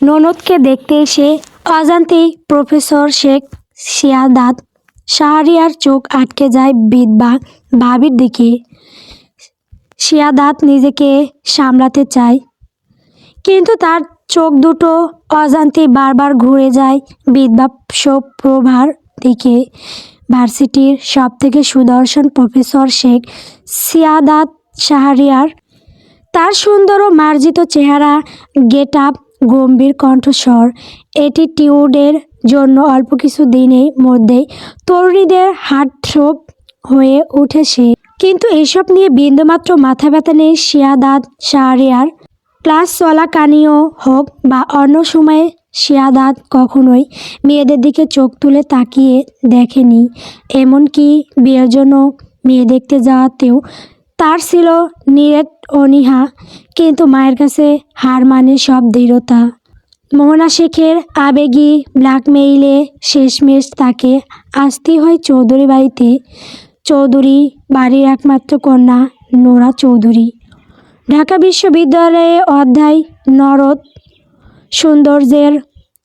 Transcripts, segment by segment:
ননদকে দেখতে এসে অজান্তেই প্রফেসর শেখ শিয়াদাত শাহরিয়ার চোখ আটকে যায় বিধবা ভাবির দিকে। শিয়াদাত নিজেকে সামলাতে চায়, কিন্তু তার চোখ দুটো অজান্তে বারবার ঘুরে যায় বিধবা প্রভার দিকে। ভার্সিটির সবথেকে সুদর্শন প্রফেসর শেখ সিয়াদাত শাহরিয়ার তার সুন্দর ও মার্জিত চেহারা গেট আপ গম্ভীর কণ্ঠস্বর। অ্যাটিটিউডের জন্য অল্প কিছু দিনের মধ্যেই তরুণীদের হার্টথ্রোপ হয়ে উঠে সে কিন্তু এসব নিয়ে বিন্দুমাত্র মাথা ব্যথা নেই শিয়াদাত শাহরিয়ার। ক্লাস চলাকালীনও হোক বা অন্য সময়ে শিয়াদাত কখনোই মেয়েদের দিকে চোখ তুলে তাকিয়ে দেখেনি। এমনকি বিয়ের জন্য মেয়ে দেখতে যাওয়াতেও তার ছিল নিরেট অনীহা কিন্তু মায়ের কাছে হার মানে সব দৃঢ়তা। মোহনা শেখের আবেগী ব্ল্যাকমেইলে শেষমেশ তাকে আসতেই হয় চৌধুরী বাড়িতে। চৌধুরী বাড়ির একমাত্র কন্যা নোরা চৌধুরী। ঢাকা বিশ্ববিদ্যালয়ে অধ্যায় নরদ, সৌন্দর্যের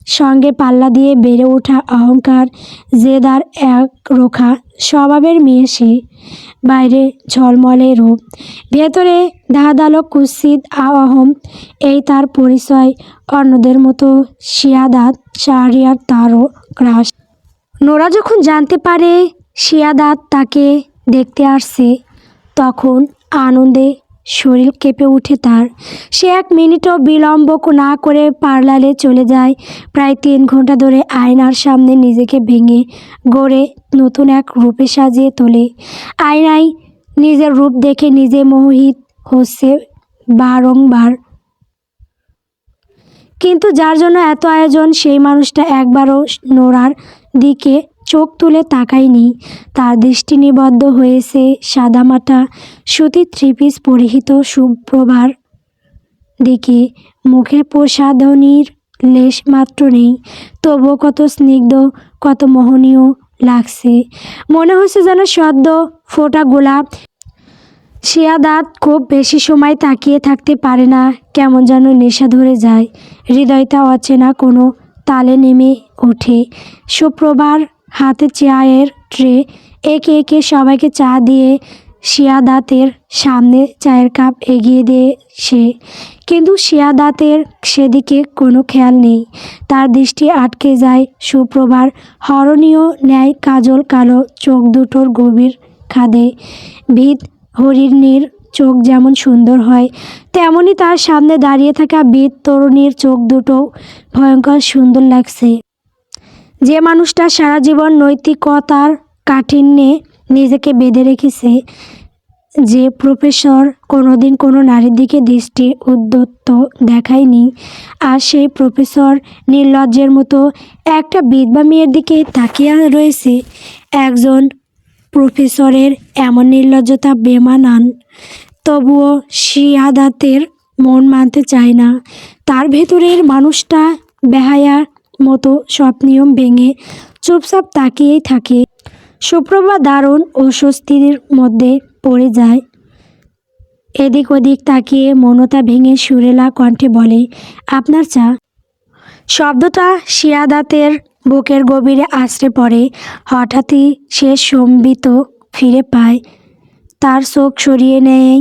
সঙ্গে পাল্লা দিয়ে বেড়ে ওঠা অহংকার, জেদার এক রোখা স্বভাবের মেয়ে সে। বাইরে ঝলমলে রূপ ভেতরে ধাঁধালো কুৎসিত আহম এই তার পরিচয় অন্যদের মতো শিয়াদাত, শাহরিয়ার তারও ক্রাশ। নোরা যখন জানতে পারে শিয়াদাত তাকে দেখতে আসছে, তখন আনন্দে শরীর কেঁপে ওঠে তার। সে এক মিনিটও বিলম্ব না করে পার্লারে চলে যায়। প্রায় তিন ঘণ্টা ধরে আয়নার সামনে নিজেকে ভেঙে গড়ে নতুন এক রূপে সাজিয়ে তোলে। আয়নায় নিজের রূপ দেখে নিজে মোহিত হচ্ছে বারংবার। কিন্তু যার জন্য এত আয়োজন, সেই মানুষটা একবারও নোরার দিকে চোখ তুলে তাকায়নি। তার দৃষ্টি নিবদ্ধ হয়েছে সাদামাটা সুতির থ্রি পিস পরিহিত সুপ্রভার দিকে। মুখে প্রসাধনীর লেশ মাত্র নেই, তবুও কত স্নিগ্ধ, কত মোহনীয় লাগছে। মনে হচ্ছে যেন সদ্য ফোটা গোলাপ। শিয়াদাত খুব বেশি সময় তাকিয়ে থাকতে পারে না, কেমন যেন নেশা ধরে যায়। হৃদয়টা অচেনা কোনো তালে নেমে ওঠে। সুপ্রভার হাতে চায়ের ট্রে, একে একে সবাইকে চা দিয়ে শিয়াদাতের সামনে চায়ের কাপ এগিয়ে দিয়ে সে। কিন্তু শিয়াদাতের সেদিকে কোনো খেয়াল নেই। তার দৃষ্টি আটকে যায় সুপ্রভার। হরণীয় ন্যায় কাজল কালো, চোখ দুটোর গভীর খাদে। ভিত হরিণীর চোখ যেমন সুন্দর হয়, তেমনি তার সামনে দাঁড়িয়ে থাকা বীর তরুণীর চোখ দুটো ভয়ঙ্কর সুন্দর লাগছে। যে মানুষটা সারা জীবন নৈতিকতার কাঠিন্যে নিজেকে বেঁধে রেখেছে, যে প্রফেসর কোনোদিন কোনো নারীর দিকে দৃষ্টি উদ্যত্ত দেখায়নি, আর সেই প্রফেসর নির্লজ্জের মতো একটা বিধবা মেয়ের দিকে তাকিয়ে রয়েছে, একজন প্রফেসরের এমন নির্লজ্জতা বেমানান। তবুও শিয়াদাতের মন মানতে চায় না। তার ভেতরের মানুষটা বেহায়ার মতো সব নিয়ম ভেঙে চুপচাপ তাকিয়েই থাকে। সুপ্রভা দারুণ অস্বস্তির মধ্যে পড়ে যায়। এদিক ওদিক তাকিয়ে মনতা ভেঙে সুরেলা কণ্ঠে বলে, আপনার চা। শব্দটা শিয়াদাতের বুকের গভীরে আশ্রে পড়ে। হঠাৎই সে সম্বিত ফিরে পায়। তার চোখ সরিয়ে নেয়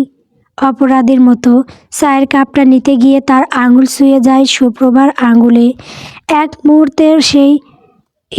অপরাধীর মতো। চায়ের কাপটা নিতে গিয়ে তার আঙুল শুয়ে যায় সুপ্রভার আঙুলে। এক মুহূর্তের সেই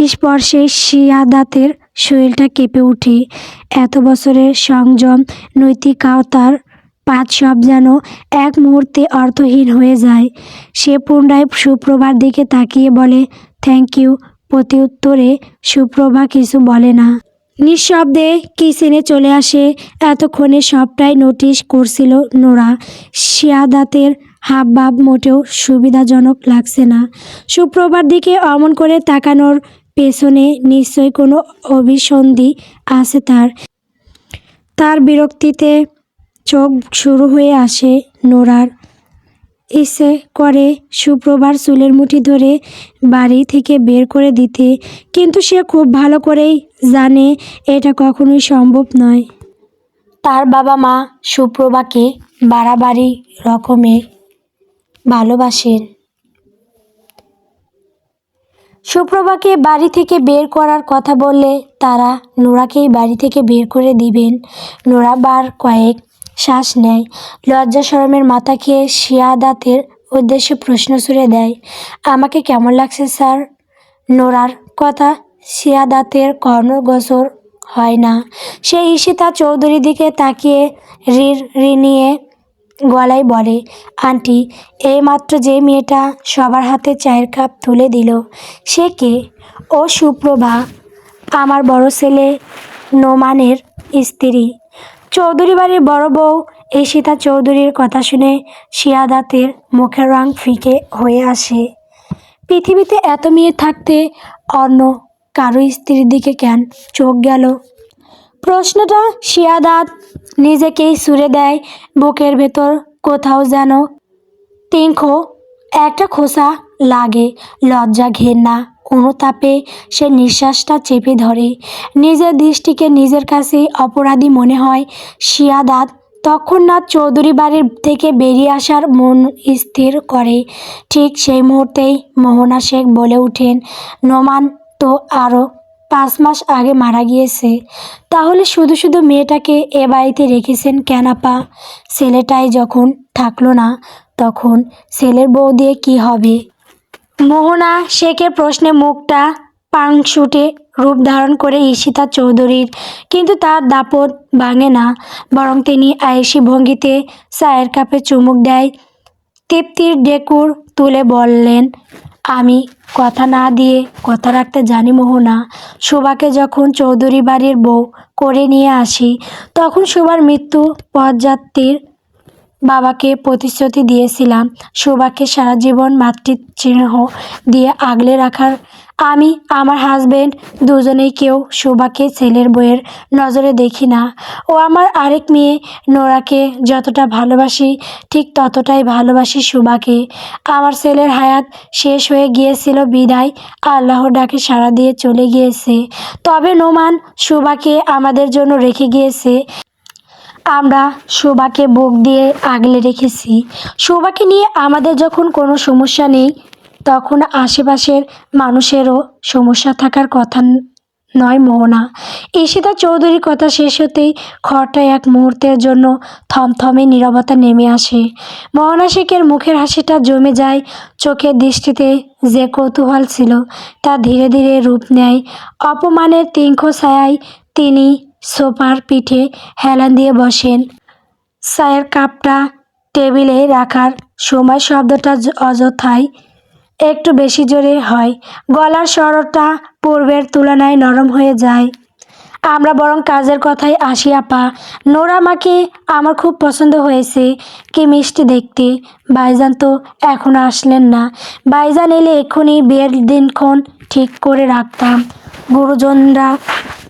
স্পর্শে শিয়াদাতের শরীরটা কেঁপে ওঠে এত বছরের সংযম, নৈতিকতার পাঁচ সব যেন এক মুহূর্তে অর্থহীন হয়ে যায়। সে পুনরায় সুপ্রভার দিকে তাকিয়ে বলে থ্যাংক ইউ প্রতি উত্তরে সুপ্রভা কিছু বলে না। নিঃশব্দে কিচেনে চলে আসে। এতক্ষণে সবটাই নোটিশ করছিল নোরা। শিয়াদাতের হাবভাব মোটেও সুবিধাজনক লাগছে না। সুপ্রভার দিকে অমন করে তাকানোর পেছনে নিশ্চয়ই কোনো অভিসন্ধি আছে তার। তার বিরক্তিতে চোখ শুরু হয়ে আসে নোরার। ইচ্ছে করে সুপ্রভার চুলের মুঠি ধরে বাড়ি থেকে বের করে দিতে, কিন্তু সে খুব ভালো করেই জানে এটা কখনোই সম্ভব নয়। তার বাবা মা সুপ্রভাকে বাড়াবাড়ি রকমের ভালোবাসেন। সুপ্রভাকে বাড়ি থেকে বের করার কথা বললে তারা নোরাকেই বাড়ি থেকে বের করে দিবেন। নোরা বার কয়েক শ্বাস নেয়। লজ্জা শরমের মাথা খেয়ে শিয়াদাতের উদ্দেশ্যে প্রশ্ন ছুড়ে দেয়, আমাকে কেমন লাগছে স্যার? নোরার কথা শিয়াদাতের কর্ণগোচর হয় না। সে ঈশিতা চৌধুরীর দিকে তাকিয়ে রির রিনিয়ে গলায় বলে, আন্টি, এইমাত্র যে মেয়েটা সবার হাতে চায়ের কাপ তুলে দিল, সে কে? ও সুপ্রভা, আমার বড় ছেলে নোমানের স্ত্রী। চৌধুরী বাড়ির বড় বউ ঈশিতা চৌধুরীর কথা শুনে শিয়াদাতের মুখের রং ফিকে হয়ে আসে। পৃথিবীতে এত মেয়ে থাকতে অন্য কারও স্ত্রীর দিকে কেন চোখ গেল? প্রশ্নটা শিয়াদাত নিজেকেই সুরে দেয় বুকের ভেতর কোথাও যেন। তিনখো, একটা খোসা লাগে, লজ্জা ঘেন্না অনুতাপে সে নিঃশ্বাসটা চেপে ধরে। নিজের দৃষ্টিকে নিজের কাছেই অপরাধী মনে হয় শিয়াদাত তৎক্ষণাৎ চৌধুরী বাড়ির থেকে বেরিয়ে আসার মন স্থির করে। ঠিক সেই মুহূর্তেই মোহনা শেখ বলে ওঠেন, নোমান তো আরও পাঁচ মাস আগে মারা গিয়েছে। তাহলে শুধু শুধু মেয়েটাকে এ বাড়িতে রেখেছেন কেন আপা? ছেলেটাই যখন থাকল না, তখন ছেলের বউ দিয়ে কী হবে? মোহনা শেখের প্রশ্নে মুখটা পাংশুটে রূপ ধারণ করে ঈশিতা চৌধুরীর, কিন্তু তার দাপট ভাঙে না, বরং তিনি আয়েসি ভঙ্গিতে চায়ের কাপে চুমুক দেয়, তৃপ্তির ডেকুর তুলে বললেন আমি কথা না দিয়ে কথা রাখতে জানি মোহনা। শোভাকে যখন চৌধুরী বাড়ির বউ করে নিয়ে আসি, তখন শোভার মৃত্যু পদযাত্রীর বাবাকে প্রতিশ্রুতি দিয়েছিলাম। শোভাকে সারা জীবন মাতৃচিহ্ন দিয়ে আগলে রাখার আমি, আমার হাজবেন্ড দুজনেই কেউ শোভাকে ছেলের বইয়ের নজরে দেখি না। ও আমার আরেক মেয়ে, নোরাকে যতটা ভালোবাসি, ঠিক ততটাই ভালোবাসি শোভাকে। আমার ছেলের হায়াত শেষ হয়ে গিয়েছিল বিদায়, আল্লাহর ডাকে সাড়া দিয়ে চলে গিয়েছে। তবে নোমান শোভাকে আমাদের জন্য রেখে গিয়েছে। আমরা শোভাকে বুক দিয়ে আগলে রেখেছি। শোভাকে নিয়ে আমাদের যখন কোনো সমস্যা নেই তখন আশেপাশের মানুষেরও সমস্যা থাকার কথা নয় মোহনা। ঈশিতা চৌধুরীর কথা শেষ হতেই ঘরটায় এক মুহূর্তের জন্য থমথমে নীরবতা নেমে আসে। মোহনা শেখের মুখের হাসিটা জমে যায়, চোখের দৃষ্টিতে যে কৌতূহল ছিল তা ধীরে ধীরে রূপ নেয়। অপমানের তিঙ্খ ছায়ায় তিনি সোফার পিঠে হেলান দিয়ে বসেন। চায়ের কাপটা টেবিলে রাখার সময় শব্দটা অযথায় একটু বেশি জোরে হয়। গলার স্বরটা পূর্বের তুলনায় নরম হয়ে যায়। আমরা বরং কাজের কথায় আসি, আপা। নোরা মাকে আমার খুব পছন্দ হয়েছে। কি মিষ্টি দেখতে। বাইজান তো এখনও আসলেন না। বাইজান এলে এক্ষুনি বিয়ের দিনক্ষণ ঠিক করে রাখতাম। গুরুজনরা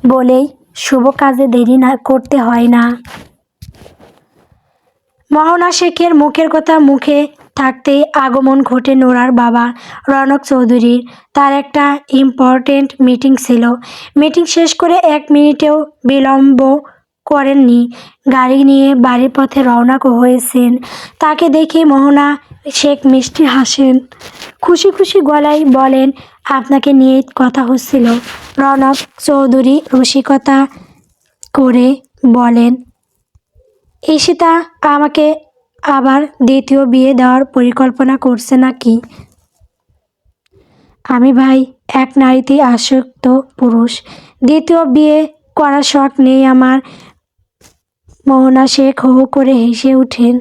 বলেই শুভ কাজে দেরি না করতে হয় না। মোহনা শেখের মুখের কথা মুখে থাকতেই আগমন ঘটে নোরার বাবা রনক চৌধুরীর। তার একটা ইম্পর্টেন্ট মিটিং ছিল। মিটিং শেষ করে এক মিনিটেও বিলম্ব করেননি। গাড়ি নিয়ে বাড়ির পথে রওনা হয়েছেন। তাকে দেখে মোহনা শেখ মিষ্টি হাসেন। খুশি খুশি গলায় বলেন, আপনাকে নিয়ে কথা হচ্ছিল। রনক চৌধুরী রসিকতা করে বলেন ঈশিতা আমাকে আবার দ্বিতীয় বিয়ে দেওয়ার পরিকল্পনা করছে নাকি? আমি ভাই, এক নারীতেই আসক্ত পুরুষ। দ্বিতীয় বিয়ে করার শখ নেই আমার। মোহনা শেখ হো হো করে হেসে উঠেন।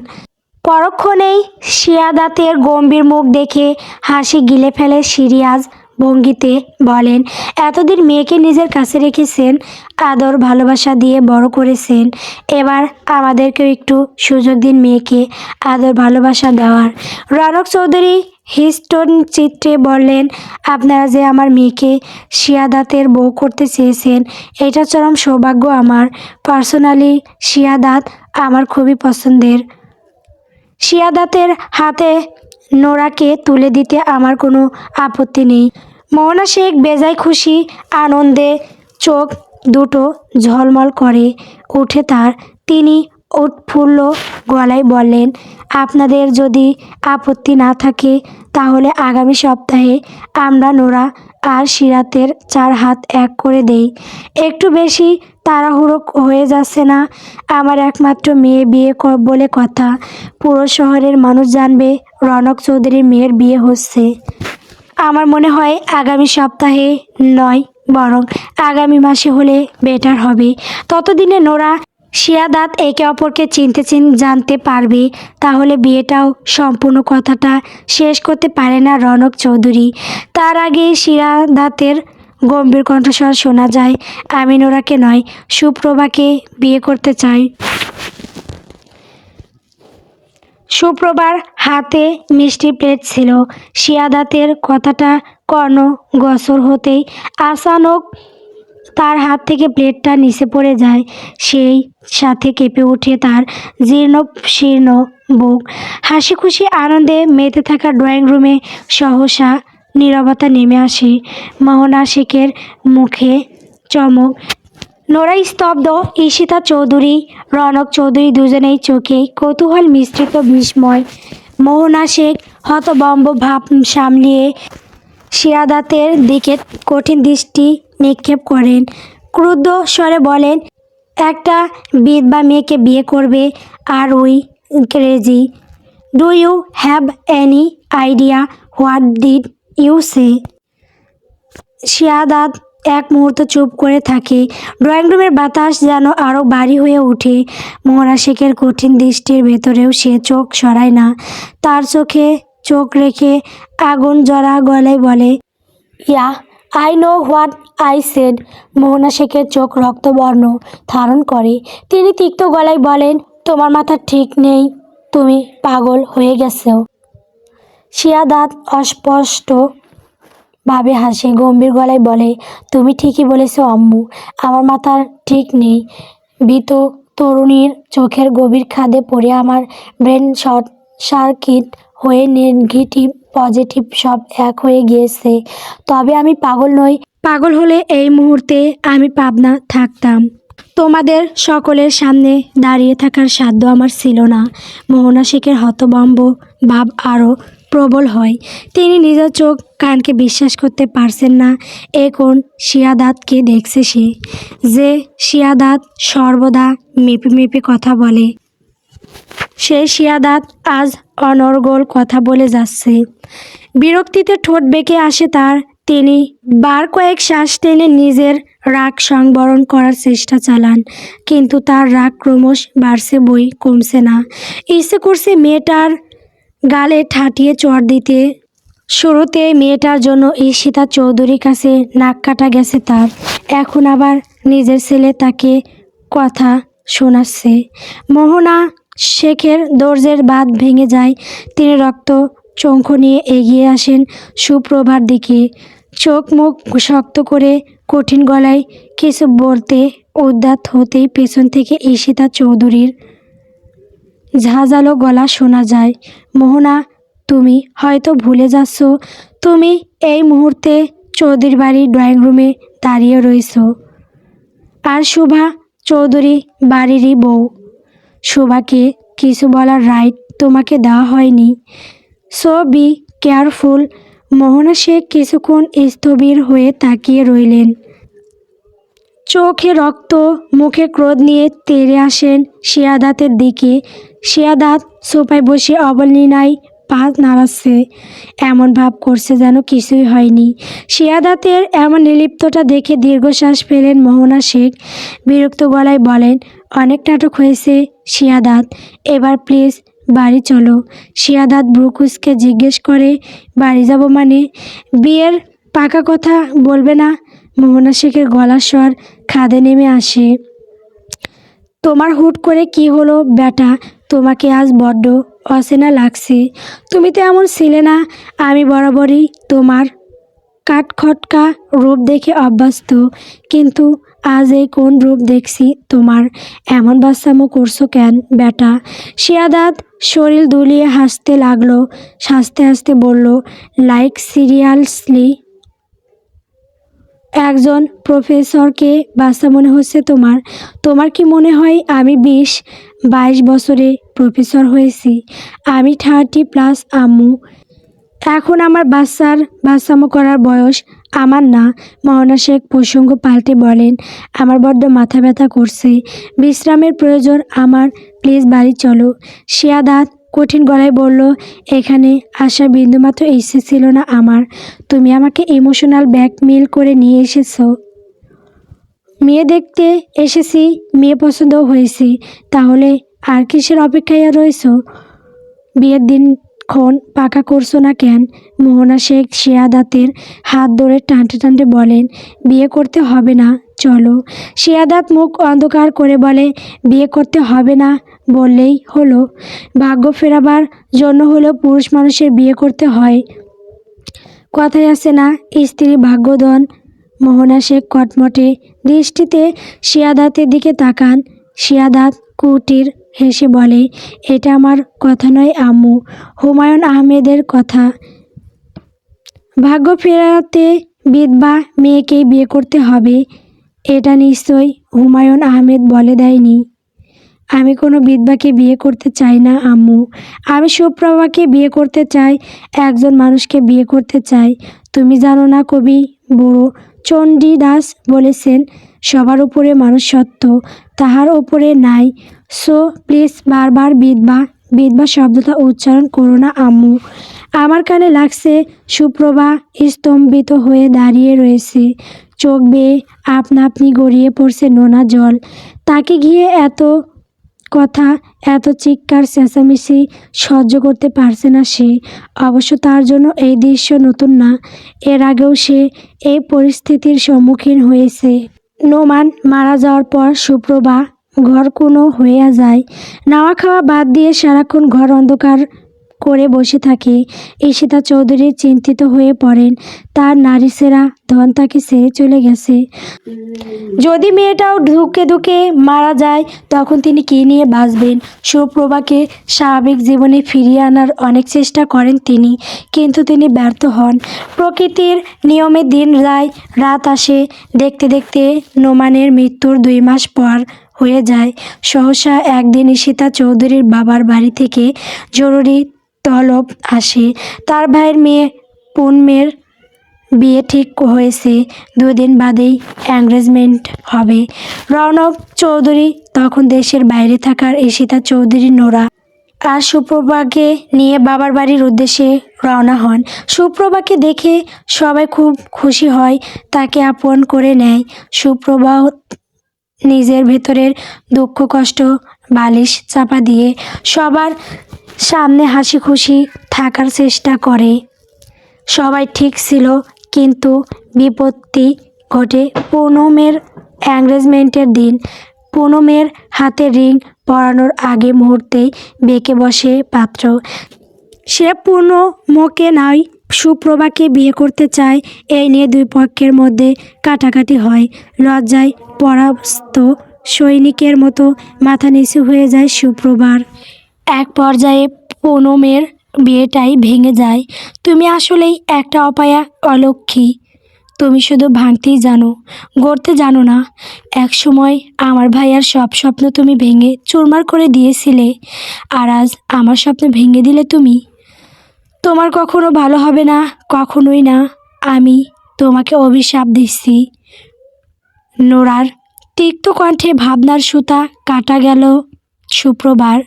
পরক্ষণেই শিয়াদাতের গম্ভীর মুখ দেখে হাসি গিলে ফেলে সিরিয়াজ ভঙ্গিতে বলেন, এতদিন মেয়েকে নিজের কাছে রেখেছেন, আদর, ভালোবাসা দিয়ে বড় করেছেন। এবার আমাদেরকেও একটু সুযোগ দিন মেয়েকে আদর, ভালোবাসা দেওয়ার। রনক চৌধুরী হিস্টোন চিত্রে বললেন, আপনারা যে আমার মেয়েকে শিয়াদাতের বউ করতে চেয়েছেন, এটা চরম সৌভাগ্য আমার। পার্সোনালি শিয়াদাত আমার খুবই পছন্দের। শিয়াদাতের হাতে নোরাকে তুলে দিতে আমার কোনো আপত্তি নেই। মোহনা শেখ বেজায় খুশি, আনন্দে চোখ দুটো ঝলমল করে। উঠে তার তিনি উৎফুল্ল গলায় বললেন, আপনাদের যদি আপত্তি না থাকে, তাহলে আগামী সপ্তাহে আমরা নোরা আর সিরাতের চার হাত এক করে দেই। একটু বেশি তাড়াহুড়ো হয়ে যাচ্ছে না। আমার একমাত্র মেয়ে বিয়ে ক- বলে কথা। পুরো শহরের মানুষ জানবে রনক চৌধুরীর মেয়ের বিয়ে হচ্ছে। আমার মনে হয় আগামী সপ্তাহে নয়, বরং আগামী মাসে হলে বেটার হবে। ততদিনে নোরা শিয়াদাত একে অপরকে চিনতে চিন জানতে পারবে, তাহলে বিয়েটাও সম্পূর্ণ কথাটা শেষ করতে পারে না রনক চৌধুরী। তার আগে শিয়াদাতের গম্ভীর কণ্ঠস্বর শোনা যায় আমি নোরাকে নয়, সুপ্রভাকে বিয়ে করতে চাই। সুপ্রভার হাতে মিষ্টি প্লেট ছিল। শিয়াদাতের কথাটা কর্ণ গসর হতেই আচানক তার হাত থেকে প্লেটটা নিচে পড়ে যায়। সেই সাথে কেঁপে ওঠে তার জীর্ণ শীর্ণ বুক। হাসি খুশি আনন্দে মেতে থাকা ড্রয়িং রুমে সহসা নীরবতা নেমে আসে। মোহনা শেখের মুখে চমক। নোরা স্তব্ধ, ঈশিতা চৌধুরী, রনক চৌধুরী দুজনেই চোখে কৌতূহল মিশ্রিত, বিস্ময়। মোহনা শেখ হতবম্ব ভাব সামলিয়ে শিয়াদাতের দিকে কঠিন দৃষ্টি নিক্ষেপ করেন। ক্রুদ্ধ স্বরে বলেন, একটা বিধবা মেয়েকে বিয়ে করবে আর we crazy do you have any idea what did you say Siadat এক মুহূর্ত চুপ করে থাকে। ড্রয়িং রুমের বাতাস যেন আরও ভারী হয়ে ওঠে। মোহরা শেখের কঠিন দৃষ্টির ভেতরেও সে চোখ সরায় না। তার চোখে চোখ রেখে আগুন জরা গলায় বলে, yeah I know what I said Mohona শেখের চোখ রক্তবর্ণ ধারণ করে। তিনি তিক্ত গলায় বলেন, তোমার মাথা ঠিক নেই, তুমি পাগল হয়ে গেছো। শিয়াদাত অস্পষ্ট ভাবে হাসে, গম্ভীর গলায় বলে, তুমি ঠিকই বলেছ, আম্মু। আমার মাথার ঠিক নেই। ভীত তরুণীর চোখের গভীর খাদে পড়ে আমার ব্রেন শর্ট সার্কিট হয়ে নেগেটিভ, পজিটিভ সব এক হয়ে গিয়েছে। তবে আমি পাগল নই। পাগল হলে এই মুহূর্তে আমি পাবনা থাকতাম। তোমাদের সকলের সামনে দাঁড়িয়ে থাকার সাধ্য আমার ছিল না। মোহনা শেখের হতবম্ব ভাব আরও প্রবল হয়। তিনি নিজের চোখ কানকে বিশ্বাস করতে পারছেন না। এ কোন শিয়াদাতকে দেখছে সে? যে শিয়াদাত সর্বদা মেপে মেপে কথা বলে। সেই শিয়াদাত আজ অনর্গল কথা বলে যাচ্ছে। বিরক্তিতে ঠোঁট বেঁকে আসে তার। তিনি বার কয়েক শ্বাস টেনে নিজের রাগ সংবরণ করার চেষ্টা চালান, কিন্তু তার রাগ ক্রমশ বাড়ছে বই কমছে না। ইচ্ছে করছে মেয়েটার গালে ঠাটিয়ে চড় দিতে। শুরুতে মেয়েটার জন্য ঈশিতা চৌধুরীর কাছে নাক কাটা গেছে তার। এখন আবার নিজের ছেলে তাকে কথা শোনাচ্ছে। মোহনা শেখের দর্জের বাঁধ ভেঙে যায়। তিনি রক্ত চঙ্খ নিয়ে এগিয়ে আসেন সুপ্রভার দিকে। চোখ মুখ শক্ত করে কঠিন গলায় কিছু বলতে উদ্যাত হতেই পেছন থেকে ঈশিতা চৌধুরীর ঝাঁঝালো গলা শোনা যায়। মোহনা, তুমি হয়তো ভুলে যাচ্ছ, তুমি এই মুহূর্তে চৌধুরী বাড়ির ড্রয়িং রুমে দাঁড়িয়ে রয়েছো। আর শোভা চৌধুরী বাড়িরই বউ। শোভাকে কিছু বলার রাইট তোমাকে দেওয়া হয়নি। So be careful Mohona Sheikh কিছুক্ষণ স্থবির হয়ে তাকিয়ে রইলেন। চোখে রক্ত, মুখে ক্রোধ নিয়ে তেড়ে আসেন শিয়াদাতের দিকে। শিয়াদাত সোফায় বসে অবলীনায় পা নাড়াচ্ছে। এমন ভাব করছে যেন কিছুই হয়নি। শিয়াদাতের এমন নিলিপ্তটা দেখে দীর্ঘশ্বাস ফেলেন মোহনা শেখ। বিরক্ত গলায় বলেন অনেক নাটক হয়েছে, শিয়াদাত। এবার প্লিজ বাড়ি চলো। শিয়াদাত ব্রুকুসকে জিজ্ঞেস করে, বাড়ি যাব মানে? বিয়ের পাকা কথা বলবে না? মোহনা শেখের গলার স্বর খাদে নেমে আসে। তোমার হুট করে কি হলো বেটা তোমাকে আজ বড্ড অচেনা লাগছে। তুমি তো এমন ছিলে না। আমি বরাবরই তোমার কাঠখটকা রূপ দেখে অভ্যস্ত। কিন্তু আজ এই কোন রূপ দেখছি? তোমার এমন বাচ্চামো করছ কেন, বেটা? শিয়াদাত শরীর দুলিয়ে হাসতে লাগল, হাসতে হাসতে বলল, লাইক সিরিয়ালসলি। একজন প্রফেসরকে বাচ্চা মনে হচ্ছে তোমার। তোমার কি মনে হয় আমি বিশ, বাইশ বছরে প্রফেসর হয়েছি? আমি থার্টি প্লাস আম্মু। এখন আমার বাচ্চার বাচ্চামো করার বয়স আমার না মহনা শেখ প্রসঙ্গ পাল্টে বলেন, আমার বড্ড মাথা ব্যথা করছে। বিশ্রামের প্রয়োজন আমার, প্লিজ বাড়ি চলো। শিয়াদাত কঠিন গলায় বলল, এখানে আসা বিন্দুমাত্র ইচ্ছে ছিল না আমার। তুমি আমাকে ইমোশনাল ব্যাকমেল করে নিয়ে এসেছ। মেয়ে দেখতে এসেছি, মেয়ে পছন্দ হয়েছি। তাহলে আর কিসের অপেক্ষায় রয়েছ? বিয়ের দিন ক্ষণ পাকা করছ না কেন, মোহনা শেখ শিয়াদাতের হাত ধরে টানতে টানতে বলেন, বিয়ে করতে হবে না, চলো। শিয়াদাত মুখ অন্ধকার করে বলে, বিয়ে করতে হবে না, বললেই হলো। ভাগ্য ফেরাবার জন্য হলেও পুরুষ মানুষের বিয়ে করতে হয়। কথায় আছে না, স্ত্রী ভাগ্যদন মোহনা শেখ কটমটে। দৃষ্টিতে শিয়াদাতের দিকে তাকান। শিয়াদাত কুটির হেসে বলে, এটা আমার কথা নয় আম্মু, হুমায়ুন আহমেদের কথা। ভাগ্য ফেরাতে বিধবা মেয়েকেই বিয়ে করতে হবে, এটা নিশ্চয়ই হুমায়ুন আহমেদ বলে দেয়নি। আমি কোনো বিধবাকে বিয়ে করতে চাই না আম্মু। আমি সুপ্রভাকে বিয়ে করতে চাই, একজন মানুষকে বিয়ে করতে চাই। তুমি জানো না কবি, বুড়ো চণ্ডীদাস বলেছেন, সবার উপরে মানুষ সত্য, তাহার উপরে নাই। সো, প্লিজ বারবার বিধবা বিধবা শব্দটা উচ্চারণ করো না, আম্মু। আমার কানে লাগছে সুপ্রভা স্তম্ভিত হয়ে দাঁড়িয়ে রয়েছে। চোখ বেয়ে আপনা আপনি গড়িয়ে পড়ছে নোনা জল। তাকে গিয়ে এত কথা, এত চিৎকার, চেঁচামেচি সহ্য করতে পারছে না সে। অবশ্য তার জন্য এই দৃশ্য নতুন না। এর আগেও সে এই পরিস্থিতির সম্মুখীন হয়েছে। নোমান মারা যাওয়ার পর সুপ্রভা ঘর কোনো হয়ে যায়। নাওয়া খাওয়া বাদ দিয়ে সারাক্ষণ ঘর অন্ধকার করে বসে থাকে। ঈশিতা চৌধুরী চিন্তিত হয়ে পড়েন, তার নারীসেরা ধন তাকে ছেড়ে চলে গেছে। যদি মেয়েটাও ঢুকে ঢুকে মারা যায়, তখন তিনি কী নিয়ে বাঁচবেন? সুপ্রভাকে স্বাভাবিক জীবনে ফিরিয়ে আনার অনেক চেষ্টা করেন তিনি, কিন্তু তিনি ব্যর্থ হন। প্রকৃতির নিয়মে দিন যায়, রাত আসে। দেখতে দেখতে নোমানের মৃত্যুর দুই মাস পর হয়ে যায়। সহসা একদিন ঈশিতা চৌধুরীর বাবার বাড়ি থেকে জরুরি তলব আসে। তার ভাইয়ের মেয়ে পুনমের বিয়ে ঠিক হয়েছে। দুদিন বাদেই এঙ্গেজমেন্ট হবে। রৌনক চৌধুরী তখন দেশের বাইরে থাকার ঈশিতা চৌধুরী নোরা। আর সুপ্রভাকে নিয়ে বাবার বাড়ির উদ্দেশ্যে রওনা হন। সুপ্রভাকে দেখে সবাই খুব খুশি হয়, তাকে আপন করে নেয়। সুপ্রভা নিজের ভেতরের দুঃখ, কষ্ট, বালিশ চাপা দিয়ে সবার সামনে হাসি খুশি থাকার চেষ্টা করে। সবাই ঠিক ছিল, কিন্তু বিপত্তি ঘটে পুনমের এঙ্গেজমেন্টের দিন। পুনমের হাতে রিং পরানোর আগে মুহূর্তেই বেঁকে বসে পাত্র। সে পুনমকে নয় সুপ্রভাকে বিয়ে করতে চায়, এই নিয়ে দুই পক্ষের মধ্যে কাটাকাটি হয়। লজ্জায় পরাস্ত সৈনিকের মতো মাথা নিচু হয়ে যায় সুপ্রভার। এক পর্যায়ে পুনমের বিয়েটাই ভেঙে যায়। তুমি আসলেই একটা অপায়া অলক্ষী। তুমি শুধু ভাঙতেই জানো, গড়তে জানো না। এক সময় আমার ভাইয়ার সব স্বপ্ন তুমি ভেঙে চুরমার করে দিয়েছিলে, আর আজ আমার স্বপ্ন ভেঙে দিলে তুমি। তোমার কখনো ভালো হবে না, কখনোই না। আমি তোমাকে অভিশাপ দিচ্ছি। নোরার তিক্ত কণ্ঠে ভাবনার সুতা কাটা গেল শুক্রবার।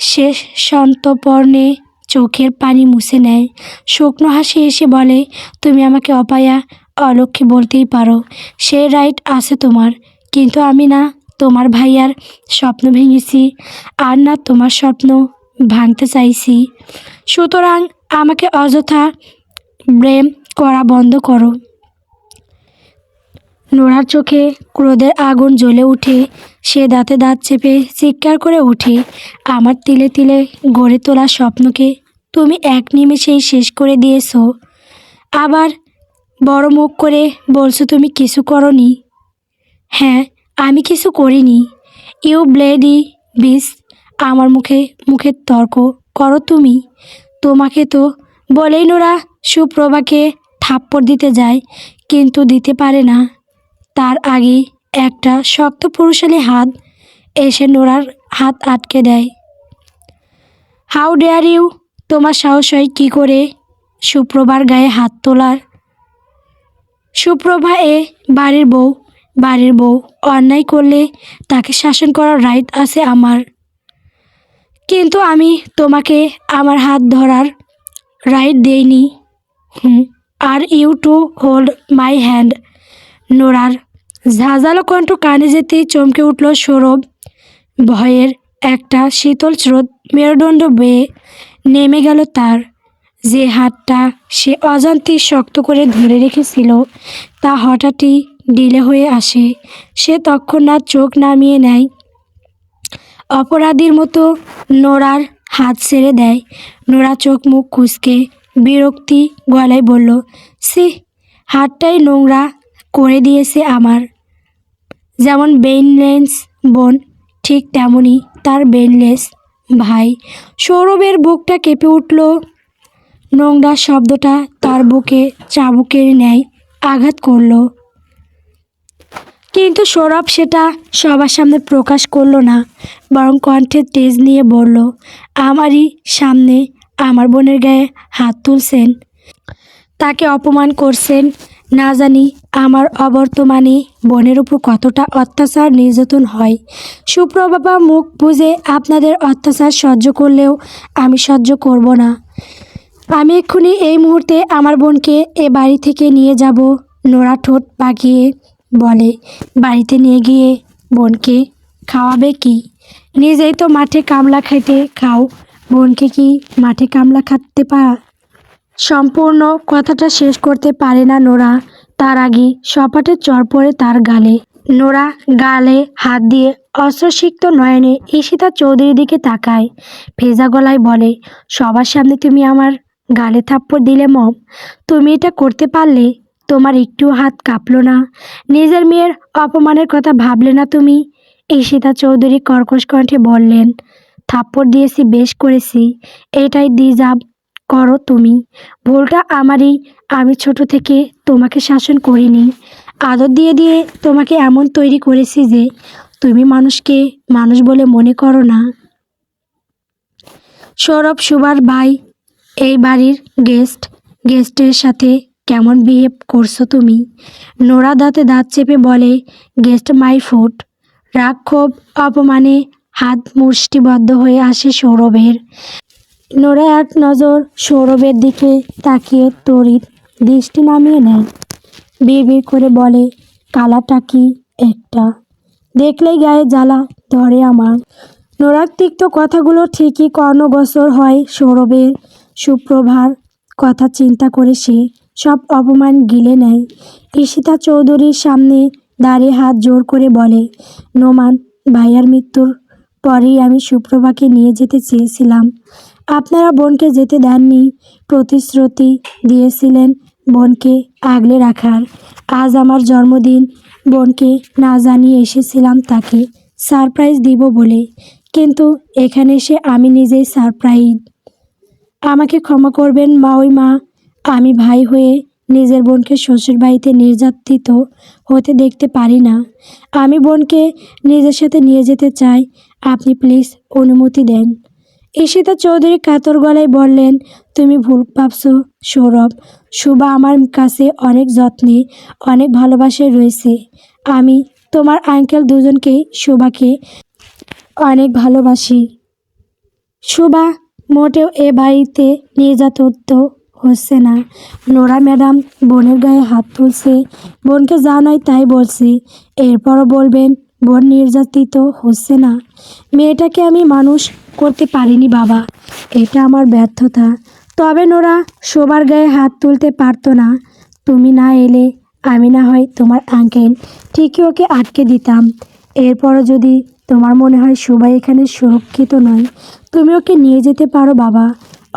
শেষ সন্তপর্ণে চোখের পানি মুছে নেয়। শুকনো হাসি এসে বলে, তুমি আমাকে অপায়া অলক্ষী বলতেই পারো, সে রাইট আছে তোমার, কিন্তু আমি না, তোমার ভাইয়ার স্বপ্ন ভেঙেছি, আর না তোমার স্বপ্ন ভাঙতে চাইছি। সুতরাং আমাকে অযথা ব্রেম করা বন্ধ করো। নোরার চোখে ক্রোধের আগুন জ্বলে উঠে। সে দাঁতে দাঁত চেপে চিৎকার করে ওঠে। আমার তিলে তিলে গড়ে তোলা স্বপ্নকে তুমি এক নিমেষেই শেষ করে দিয়েছ। আবার বড় মুখ করে বলছো তুমি কিছু করনি। হ্যাঁ আমি কিছু করিনি। ইউ ব্লেডি বিস, আমার মুখে মুখে তর্ক করো তুমি। তোমাকে তো বলেই নোরা সুপ্রভাকে থাপ্পড় দিতে যায়, কিন্তু দিতে পারে না। তার আগে একটা শক্ত পুরুষালী হাত এসে নোরার হাত আটকে দেয়। How dare you? তোমার সাহস হয় কী করে? সুপ্রভার গায়ে হাত তোলার। সুপ্রভা এ বাড়ির বউ বাড়ির বউ, অন্যায় করলে তাকে শাসন করার রাইট আছে আমার। কিন্তু আমি তোমাকে আমার হাত ধরার রাইট দেইনি। হুম, are you to hold my hand, নোরার ঝাঁঝালো কণ্ঠ কানে যেতেই চমকে উঠল সৌরভ। ভয়ের একটা শীতল স্রোত মেরুদণ্ড বেয়ে নেমে গেল তার। যে হাতটা সে অজান্তে শক্ত করে ধরে রেখেছিল, তা হঠাৎই ডিলে হয়ে আসে। সে তৎক্ষণাৎ চোখ নামিয়ে নেয়। অপরাধীর মতো নোরার হাত ছেড়ে দেয়। নোরা চোখ মুখ কুচকে বিরক্তি গলায় বলল সি হাতটাই নোংরা করে দিয়েছে আমার। যেমন বেইনলেস বোন, ঠিক তেমনই তার বেইনলেস ভাই। সৌরভের বুকটা কেঁপে উঠল। নোংরা শব্দটা তার বুকে চাবুকের ন্যায় আঘাত করল। কিন্তু সৌরভ সেটা সবার সামনে প্রকাশ করল না, বরং কণ্ঠে তেজ নিয়ে বলল, আমারই সামনে আমার বোনের গায়ে হাত তুলছেন। তাকে অপমান করছেন না জানি আমার অবর্তমানে বোনের উপর কতটা অত্যাচার নির্যাতন হয়। সুপ্রবাবা মুখ বুঝে আপনাদের অত্যাচার সহ্য করলেও আমি সহ্য করব না। আমি এক্ষুনি এই মুহূর্তে আমার বোনকে এ বাড়ি থেকে নিয়ে যাব, নোরা ঠোঁট পাকিয়ে বলে। বাড়িতে নিয়ে গিয়ে বোনকে খাওয়াবে কি? নিজেই তো মাঠে কামলা খাইতে খাও, বোনকে কি মাঠে কামলা খাতে পা সম্পূর্ণ কথাটা শেষ করতে পারে না নোরা। তার আগে সপাটে চর পড়ে তার গালে। নোরা গালে হাত দিয়ে অস্ত্রসিক্ত নয়নে ঈশিতা চৌধুরীর দিকে তাকায়। ভেজা গলায় বলে, সবার সামনে তুমি আমার গালে থাপ্পড় দিলে মম। তুমি এটা করতে পারলে তোমার একটু হাত কাঁপলো না। নিজের মেয়ের অপমানের কথা ভাবলে না তুমি? ঈশিতা চৌধুরী কর্কশ কণ্ঠে বললেন, থাপ্পড় দিয়েছি, বেশ করেছি। এটাই ডিজার্ভ করো তুমি। ভুলটা আমারই। আমি ছোট থেকে তোমাকে শাসন করিনি। আদর দিয়ে দিয়ে তোমাকে এমন তৈরি করেছি যে তুমি মানুষকে মানুষ বলে মনে করো না। সৌরভ সুবার ভাই, এই বাড়ির গেস্ট গেস্টের সাথে কেমন বিহেভ করছ তুমি? নোরা দাঁতে দাঁত চেপে বলে গেস্ট মাই ফুড রাগ, ক্ষোভ, অপমানে হাত মুষ্টিবদ্ধ হয়ে আসে সৌরভের। নোরা এক নজর সৌরভের দিকে তাকিয়ে তড়িৎ দৃষ্টি নামিয়ে নেয়। বিড়বিড় করে বলে, কালাটা কি একটা? দেখলেই গায়ে জ্বালা ধরে আমার। নোরার তিক্ত কথাগুলো ঠিকই কর্ণগোচর হয় সৌরভের। সুপ্রভার কথা চিন্তা করে সে সব অপমান গিলে নেয়। ঈশিতা চৌধুরীর সামনে দাঁড়িয়ে হাত জোর করে বলে, নোমান, ভাইয়ার মৃত্যুর পরেই আমি সুপ্রভাকে নিয়ে যেতে চেয়েছিলাম। আপনারা বোনকে যেতে দেননি, প্রতিশ্রুতি দিয়েছিলেন বোনকে আগলে রাখার। আজ আমার জন্মদিন, বোনকে না জানিয়ে এসেছিলাম তাকে সারপ্রাইজ দিব বলে। কিন্তু এখানে এসে আমি নিজেই সারপ্রাইজ। আমাকে ক্ষমা করবেন মা ওই মা, আমি ভাই হয়ে নিজের বোনকে শ্বশুরবাড়িতে নির্যাতিত হতে দেখতে পারি না। আমি বোনকে নিজের সাথে নিয়ে যেতে চাই, আপনি প্লিজ অনুমতি দেন। ঈশিতা চৌধুরী কাতর গলায় বললেন, তুমি ভুল ভাবছ, সৌরভ। শুভা আমার কাছে অনেক যত্নে, অনেক ভালোবাসায় রয়েছে। আমি তোমার আঙ্কেল দুজনকেই শোভাকে অনেক ভালোবাসি। শুভা মোটেও এ বাড়িতে নির্যাতিত হচ্ছে না। নোরা ম্যাডাম বোনের গায়ে হাত তুলছে, বোনকে যা নয় তাই বলছে। এরপরও বলবেন, বোন নির্যাতিত হচ্ছে না। মেয়েটাকে আমি মানুষ করতে পারিনি বাবা। এটা আমার ব্যর্থতা। তবে নোরা, শোবার গায়ে হাত তুলতে পারতো না। তুমি না এলে আমি না হয় তোমার আঙ্কেল ঠিকই ওকে আটকে দিতাম। এরপরও যদি তোমার মনে হয় সবাই এখানে সুরক্ষিত নয়, তুমি ওকে নিয়ে যেতে পারো বাবা।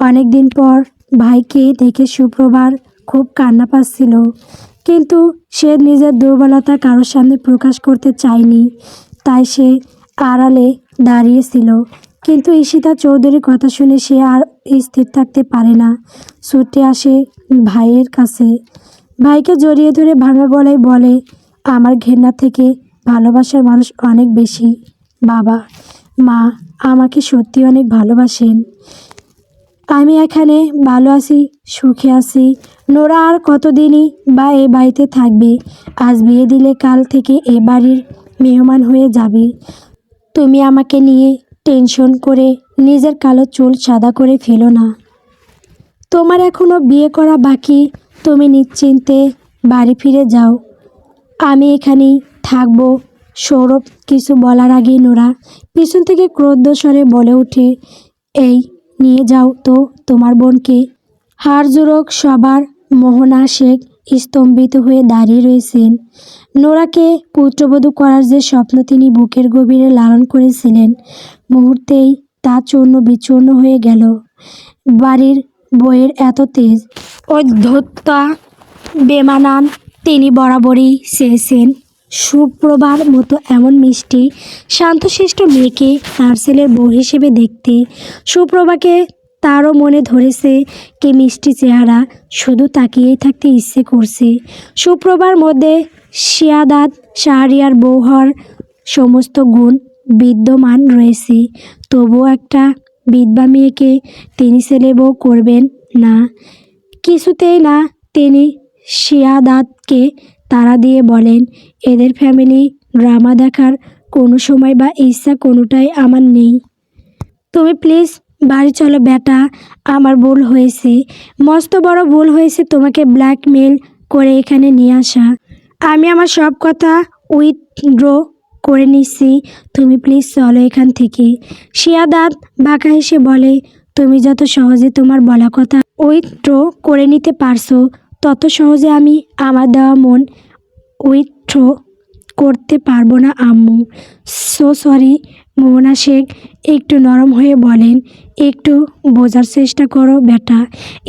অনেক দিন পর ভাইকে দেখে সুপ্রভার খুব কান্না পাচ্ছিল। কিন্তু সে নিজের দুর্বলতা কারোর সামনে প্রকাশ করতে চায়নি। তাই সে আড়ালে দাঁড়িয়েছিল। কিন্তু ঈশিতা চৌধুরীর কথা শুনে সে আর স্থির থাকতে পারে না। ছুটে আসে ভাইয়ের কাছে। ভাইকে জড়িয়ে ধরে ভাঙা গলায় বলে, আমার ঘেন্না থেকে ভালোবাসার মানুষ অনেক বেশি। বাবা, মা আমাকে সত্যি অনেক ভালোবাসেন। আমি এখানে ভালো আছি, সুখে আছি। নোরা আর কতদিনই বা এ বাড়িতে থাকবে? আজ বিয়ে দিলে কাল থেকে এ বাড়ির মেহমান হয়ে যাবে। তুমি আমাকে নিয়ে টেনশন করে নিজের কালো চুল সাদা করে ফেলো না। তোমার এখনও বিয়ে করা বাকি, তুমি নিশ্চিন্তে বাড়ি ফিরে যাও। আমি এখানেই থাকব, সৌরভ কিছু বলার আগেই নোরা পিছন থেকে ক্রোধ স্বরে বলে ওঠে, এই, নিয়ে যাও তো তোমার বোনকে। হার জোরক সবার মোহনা শেখ স্তম্ভিত হয়ে দাঁড়িয়ে রয়েছেন। নোরাকে পুত্রবধূ করার যে স্বপ্ন তিনি বুকের গভীরে লালন করেছিলেন, মুহূর্তেই তা চূর্ণ বিচূর্ণ হয়ে গেল। বাড়ির বইয়ের এত তেজ অধ্যত্তা বেমানান তিনি বরাবরই চেয়েছেন। সুপ্রভার মতো এমন মিষ্টি, শান্তশিষ্ট মেয়েকে তার ছেলের বউ হিসেবে দেখতে সুপ্রভাকে তারও মনে ধরেছে, কে মিষ্টি চেহারা, শুধু তাকিয়েই থাকতে ইচ্ছে করছে। সুপ্রভার মধ্যে শিয়াদাত, শাহরিয়ার বউ হওয়ার সমস্ত গুণ বিদ্যমান রয়েছে। তবুও একটা বিধবা মেয়েকে তিনি ছেলে বউ করবেন না। কিছুতেই না, তিনি শিয়াদাতকে তারা দিয়ে বলেন, এদের ফ্যামিলি ড্রামা দেখার কোনো সময় বা ইচ্ছা কোনোটাই আমার নেই। তুমি প্লিজ বাড়ি চলো বেটা, আমার ভুল হয়েছে। মস্ত বড় ভুল হয়েছে তোমাকে ব্ল্যাকমেল করে এখানে নিয়ে আসা। আমি আমার সব কথা উইথড্র করে নিচ্ছি তুমি প্লিজ চলো এখান থেকে। শিয়াদাত বাঁকা হেসে বলে, তুমি যত সহজে তোমার বলা কথা উইথড্র করে নিতে পারছ, তত সহজে আমি আমার দেওয়া মন উইথড্র করতে পারব না, আম্মু। সো সরি মোহনা শেখ একটু নরম হয়ে বলেন, একটু বোঝার চেষ্টা করো বেটা।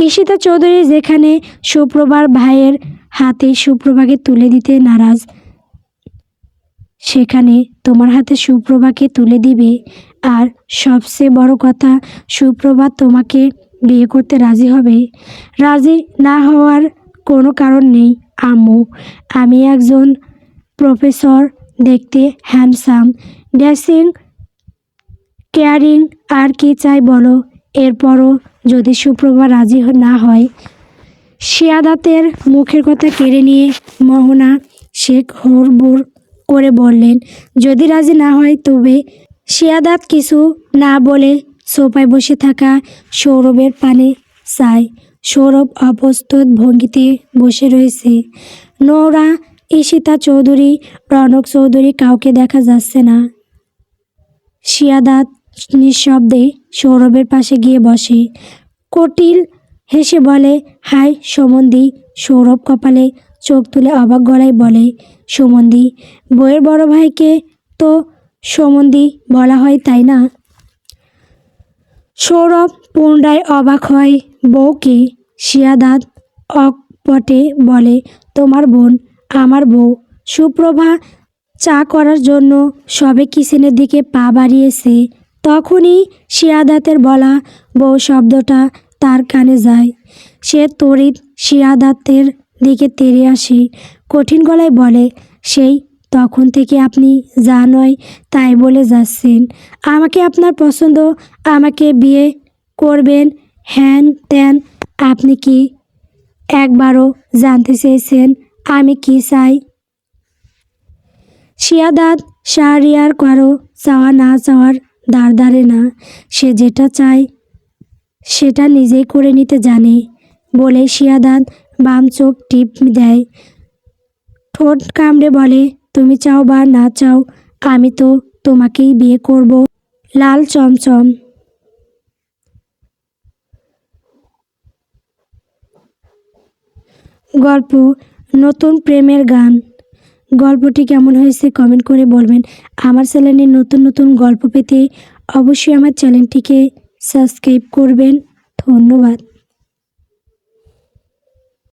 ঈশিতা চৌধুরী যেখানে সুপ্রভার ভাইয়ের হাতে সুপ্রভাকে তুলে দিতে নারাজ, সেখানে তোমার হাতে সুপ্রভাকে তুলে দিবে। আর সবচেয়ে বড় কথা, সুপ্রভা তোমাকে বিয়ে করতে রাজি হবে। রাজি না হওয়ার কোনো কারণ নেই, আম্মু। আমি একজন প্রফেসর দেখতে হ্যান্ডসাম। ড্যাসিং কেয়ারিং আর কি চাই বলো? এরপরও যদি সুপ্রভা রাজি না হয়, শিয়াদাতের মুখের কথা কেড়ে নিয়ে মোহনা শেখ হরবুর করে বললেন, যদি রাজি না হয় তবে শিয়াদাত কিছু না বলে সোফায় বসে থাকা সৌরভের পানে চায়। সৌরভ অপ্রস্তুত ভঙ্গিতে বসে রয়েছে। নৌরা, ঈশিতা চৌধুরী রনক চৌধুরী কাউকে দেখা যাচ্ছে না। শিয়াদাত নিঃশব্দে সৌরভের পাশে গিয়ে বসে। কটিল হেসে বলে, হাই সমন্দি। সৌরভ কপালে চোখ তুলে অবাক গলায় বলে, সমন্দি, বইয়ের বড় ভাইকে তো সমন্দি বলা হয়, তাই না? সৌরভ পুনরায় অবাক হয়। বউকে শিয়াদাত অকপটে বলে, তোমার বোন, আমার বউ, সুপ্রভা চা করার জন্য সবে কিচেনের দিকে পা বাড়িয়েছে। তখনই শিয়াদাতের বলা বউ শব্দটা তার কানে যায়। সে তড়িৎ শিয়াদাতের দিকে তেড়ে আসে। কঠিন গলায় বলে, সেই, তখন থেকে আপনি যা নয় তাই বলে যাচ্ছেন। আমাকে আপনার পছন্দ, আমাকে বিয়ে করবেন, হ্যান ত্যান। আপনি কি একবারও জানতে চেয়েছেন আমি কি চাই? শিয়াদাত শাহরিয়ার কারও চাওয়া না চাওয়ার দাঁড় দাঁড়ে না। সে যেটা চায়, সেটা নিজেই করে নিতে জানে। বলে শিয়াদাত বাম চোখ টিপ দেয়। ঠোঁট কামড়ে বলে, তুমি চাও বা না চাও, আমি তো তোমাকেই বিয়ে করব। লাল চমচম। গল্প, নতুন প্রেমের গান। গল্পটি কেমন হয়েছে কমেন্ট করে বলবেন। আমার চ্যানেলে নতুন নতুন গল্প পেতে অবশ্যই আমার চ্যানেলটিকে সাবস্ক্রাইব করবেন। ধন্যবাদ।